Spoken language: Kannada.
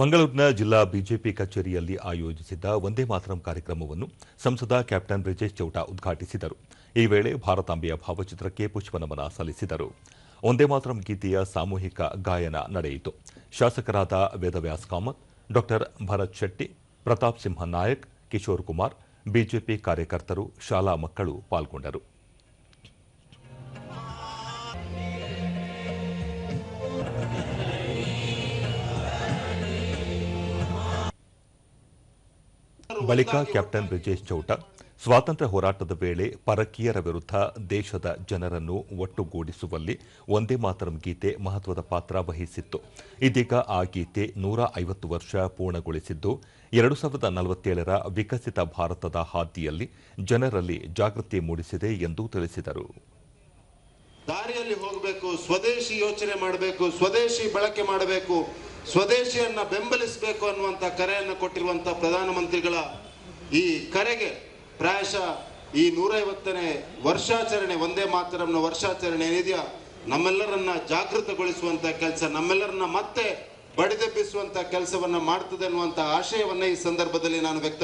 ಮಂಗಳೂರಿನ ಜಿಲ್ಲಾ ಬಿಜೆಪಿ ಕಚೇರಿಯಲ್ಲಿ ಆಯೋಜಿಸಿದ್ದ ವಂದೇ ಮಾತರಂ ಕಾರ್ಯಕ್ರಮವನ್ನು ಸಂಸದ ಕ್ಯಾಪ್ಟನ್ ಬ್ರಿಜೇಶ್ ಚೌಟ ಉದ್ಘಾಟಿಸಿದರು. ಈ ವೇಳೆ ಭಾರತಾಂಬೆಯ ಭಾವಚಿತ್ರಕ್ಕೆ ಪುಷ್ಪನಮನ ಸಲ್ಲಿಸಿದರು. ವಂದೇ ಮಾತರಂ ಗೀತೆಯ ಸಾಮೂಹಿಕ ಗಾಯನ ನಡೆಯಿತು. ಶಾಸಕರಾದ ವೇದವ್ಯಾಸ್ ಕಾಮತ್, ಡಾ. ಭರತ್ ಶೆಟ್ಟಿ, ಪ್ರತಾಪ್ ಸಿಂಹ ನಾಯಕ್, ಕಿಶೋರ್ ಕುಮಾರ್, ಬಿಜೆಪಿ ಕಾರ್ಯಕರ್ತರು, ಶಾಲಾ ಮಕ್ಕಳು ಪಾಲ್ಗೊಂಡರು. ಬಳಿಕ ಕ್ಯಾಪ್ಟನ್ ಬ್ರಿಜೇಶ್ ಚೌಟ, ಸ್ವಾತಂತ್ರ್ಯ ಹೋರಾಟದ ವೇಳೆ ಪರಕೀಯರ ವಿರುದ್ಧ ದೇಶದ ಜನರನ್ನು ಒಟ್ಟುಗೂಡಿಸುವಲ್ಲಿ ಒಂದೇ ಮಾತರಂ ಗೀತೆ ಮಹತ್ವದ ಪಾತ್ರ ವಹಿಸಿತ್ತು. ಇದೀಗ ಆ ಗೀತೆ ನೂರ ಐವತ್ತು ವರ್ಷ ಪೂರ್ಣಗೊಳಿಸಿದ್ದು, ಎರಡು ಸಾವಿರದ ನಲವತ್ತೇಳರ ವಿಕಸಿತ ಭಾರತದ ಹಾದಿಯಲ್ಲಿ ಜನರಲ್ಲಿ ಜಾಗೃತಿ ಮೂಡಿಸಿದೆ ಎಂದು ತಿಳಿಸಿದರು. ದಾರಿಯಲ್ಲಿ ಹೋಗಬೇಕು, ಸ್ವದೇಶಿ ಯೋಚನೆ ಮಾಡಬೇಕು, ಸ್ವದೇಶಿ ಬಳಕೆ ಮಾಡಬೇಕು ಸ್ವದೇಶಿಯನ್ನ ಬೆಂಬಲಿಸಬೇಕು ಅನ್ನುವಂಥ ಕರೆಯನ್ನು ಕೊಟ್ಟಿರುವಂಥ ಪ್ರಧಾನಮಂತ್ರಿಗಳ ಈ ಕರೆಗೆ ಪ್ರಾಯಶಃ ಈ ನೂರೈವತ್ತನೇ ವರ್ಷಾಚರಣೆ, ಒಂದೇ ಮಾತರಂನ ವರ್ಷಾಚರಣೆ ಏನಿದೆಯಾ ನಮ್ಮೆಲ್ಲರನ್ನ ಜಾಗೃತಗೊಳಿಸುವಂತ ಕೆಲಸ, ನಮ್ಮೆಲ್ಲರನ್ನ ಮತ್ತೆ ಬಡಿದೆಬ್ಬಿಸುವಂತ ಕೆಲಸವನ್ನ ಮಾಡ್ತದೆ ಅನ್ನುವಂಥ ಆಶಯವನ್ನ ಈ ಸಂದರ್ಭದಲ್ಲಿ ನಾನು ವ್ಯಕ್ತ